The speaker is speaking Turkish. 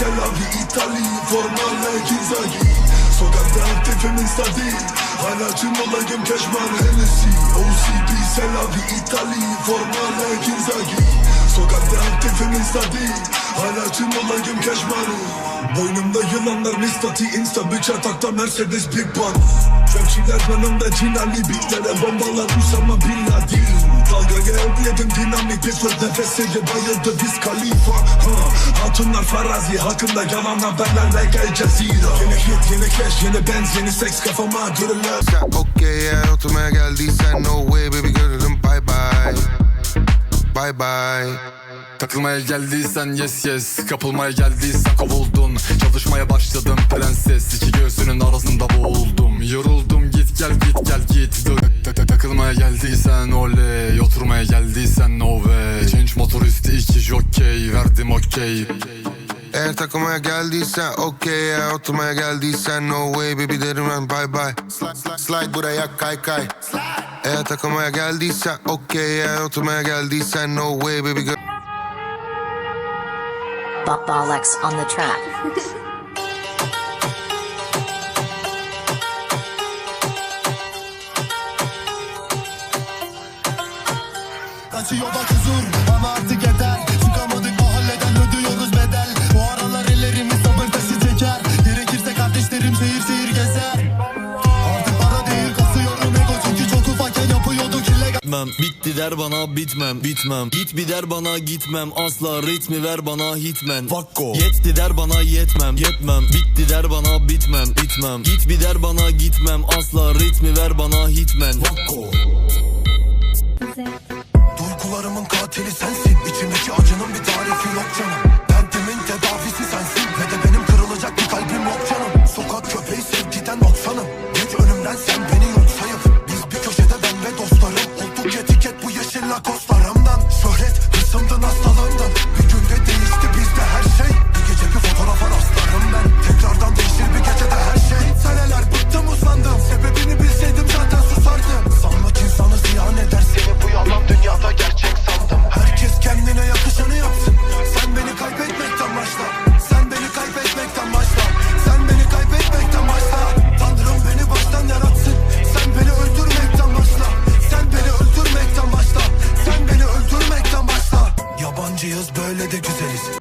İtali Formale Ginzagi Sokakta aktifim insta değil Hala tüm olayım keşman Hennessy OCB Selavi İtali Formale Ginzagi Sokakta aktifim insta değil Hala tüm olayım keşman Boynumda yılanlar mistati insta Bir çatakta Mercedes Big Bang Rapçiler yanımda cinali Bitlere bombalar Usama Bin Laden söz nefesiyle bayıldı Wiz Khalifa. Ha. Hatunlar farazi hakkında yalan haberlerle gel cezira Yeni hit yeni cash yeni benz yeni seks kafama görürler Sen okey eğer oturmaya geldiysen No way baby görürüm bye bye. Bye bye. Takılmaya geldiysen yes yes. Kapılmaya geldiysen kovuldun. Çalışmaya başladım prenses. İki göğsünün arasında boğuldum. Yoruldum git gel git gel git. Tak- tak- tak- Takılmaya geldiysen oley Verdim okey Eğer takılmaya geldiysen okey Eğer oturmaya geldiysen no way baby derim ben bye bye. Slide, slide, slide buraya kay kay. Eğer takılmaya geldiysen okey Eğer oturmaya geldiysen no way baby gör- Bo- Bollocks on the track. Kaçıyor bak huzur bitmem Bitti der bana bitmem bitmem. Git bir der bana gitmem. Asla ritmi ver bana hitmen. Vakko. Yetti der bana yetmem yetmem. Bitti der bana bitmem bitmem. Git bir der bana gitmem. Asla ritmi ver bana hitmen. Vakko. Duygularımın katili sensin. İçimdeki acının bir tarifi yok canım. Derdimin tedavisi sensin. Ve de benim kırılacak bir kalbim yok canım. Sokak köpeği sevgiden noksanım costa para mí. De güzeliz